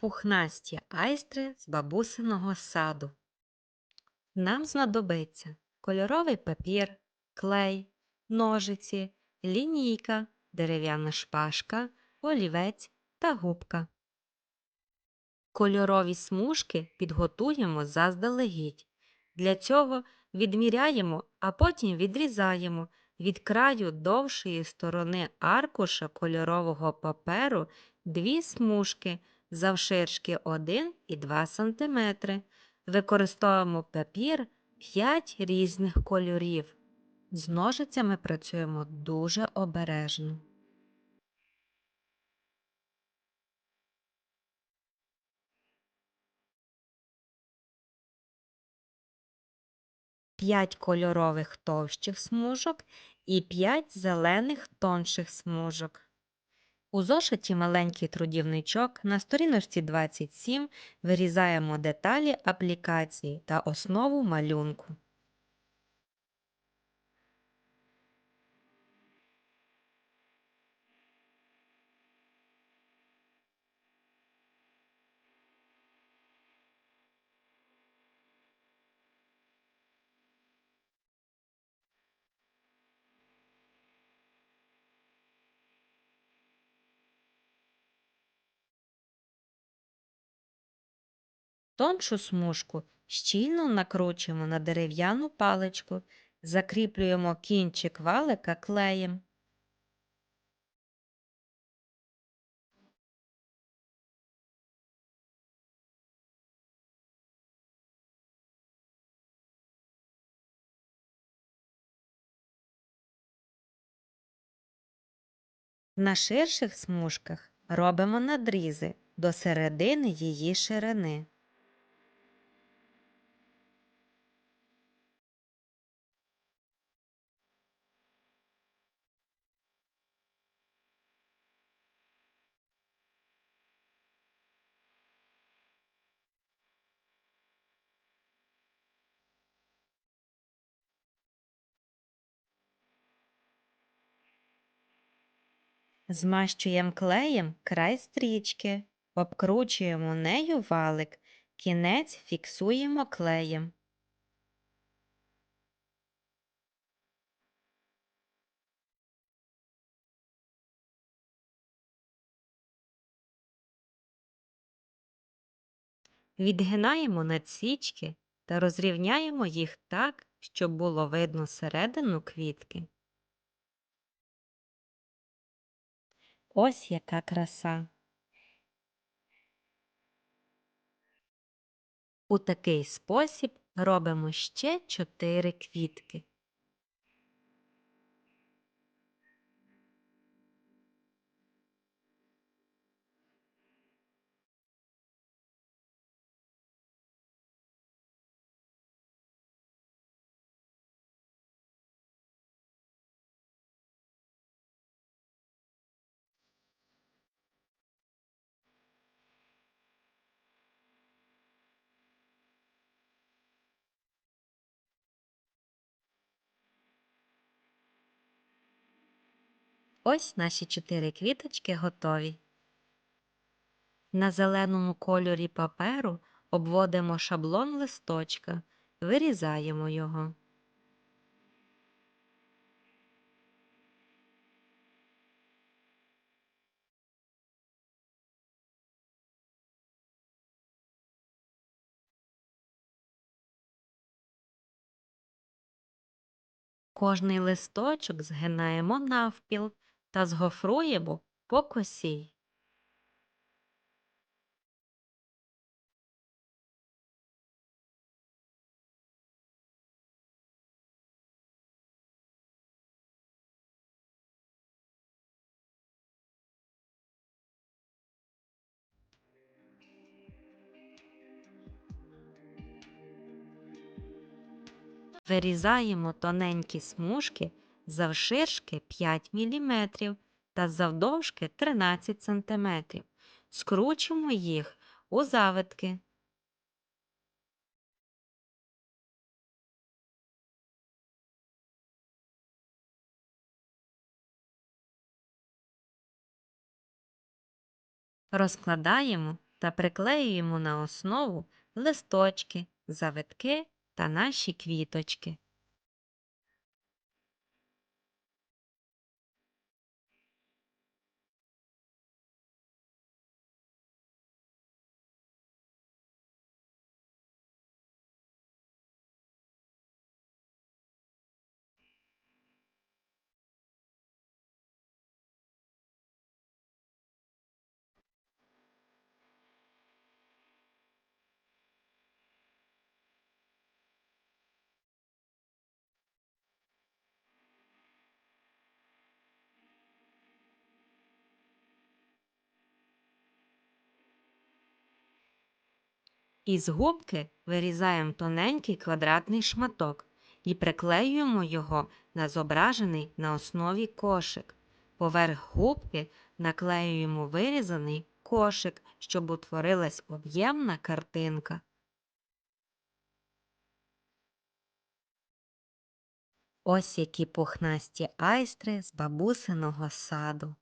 пухнасті айстри з бабусиного саду. Нам знадобиться кольоровий папір, клей, ножиці, лінійка, дерев'яна шпажка, олівець та губка. Кольорові смужки підготуємо заздалегідь. Для цього відміряємо, а потім відрізаємо від краю довшої сторони аркуша кольорового паперу дві смужки завширшки 1 і 2 см. Використовуємо папір 5 різних кольорів. З ножицями працюємо дуже обережно. П'ять кольорових товщих смужок і 5 зелених тонших смужок. У зошиті маленький трудівничок на сторіночці 27 вирізаємо деталі аплікації та основу малюнку. Тоншу смужку щільно накручуємо на дерев'яну паличку, закріплюємо кінчик валика клеєм. На ширших смужках робимо надрізи до середини її ширини. Змащуємо клеєм край стрічки, обкручуємо нею валик, кінець фіксуємо клеєм. Відгинаємо надсічки та розрівняємо їх так, щоб було видно середину квітки. Ось яка краса. У такий спосіб робимо ще чотири квітки. Ось наші чотири квіточки готові. На зеленому кольорі паперу обводимо шаблон листочка, вирізаємо його. Кожний листочок згинаємо навпіл та згофруємо по косі. Вирізаємо тоненькі смужки завширшки 5 мм та завдовжки 13 см. Скручуємо їх у завитки. Розкладаємо та приклеюємо на основу листочки, завитки та наші квіточки. Із губки вирізаємо тоненький квадратний шматок і приклеюємо його на зображений на основі кошик. Поверх губки наклеюємо вирізаний кошик, щоб утворилась об'ємна картинка. Ось які пухнасті айстри з бабусиного саду.